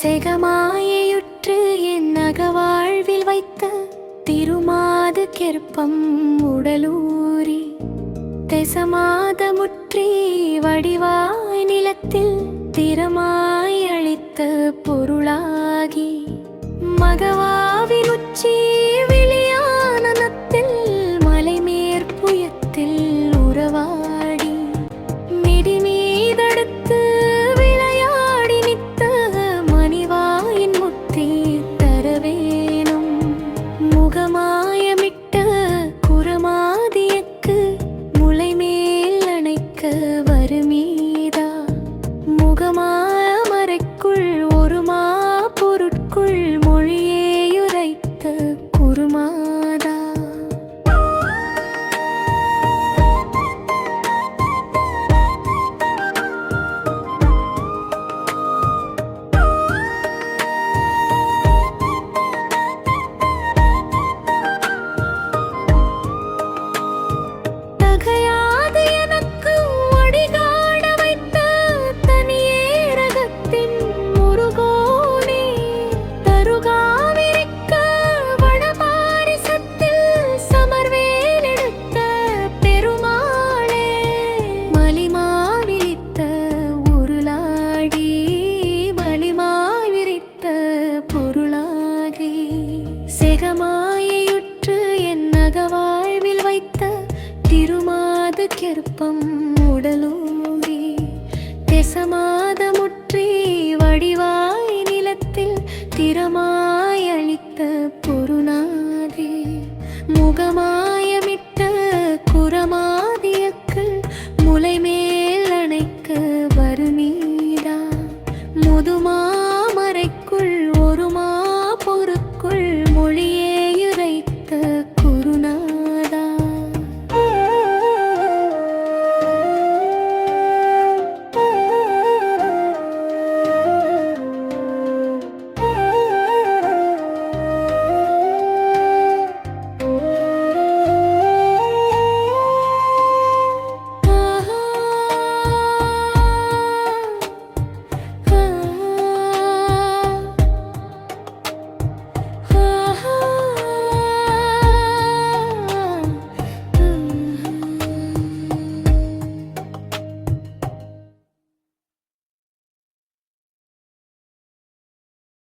செகமாயையுற்று என் நகவாழ்வில் வைத்த திருமாது கெற்பம் உடலூரி தெசமாதமுற்றி வடிவாய் நிலத்தில் திறமாய் அளித்த பொருளாகி மகவாவின் உச்சி அணைக்க திருமாது கெருப்பம் உடலூரி தெசமாதமுற்றி வடிவாய் நிலத்தில் திறமாய் அளித்த பொருள்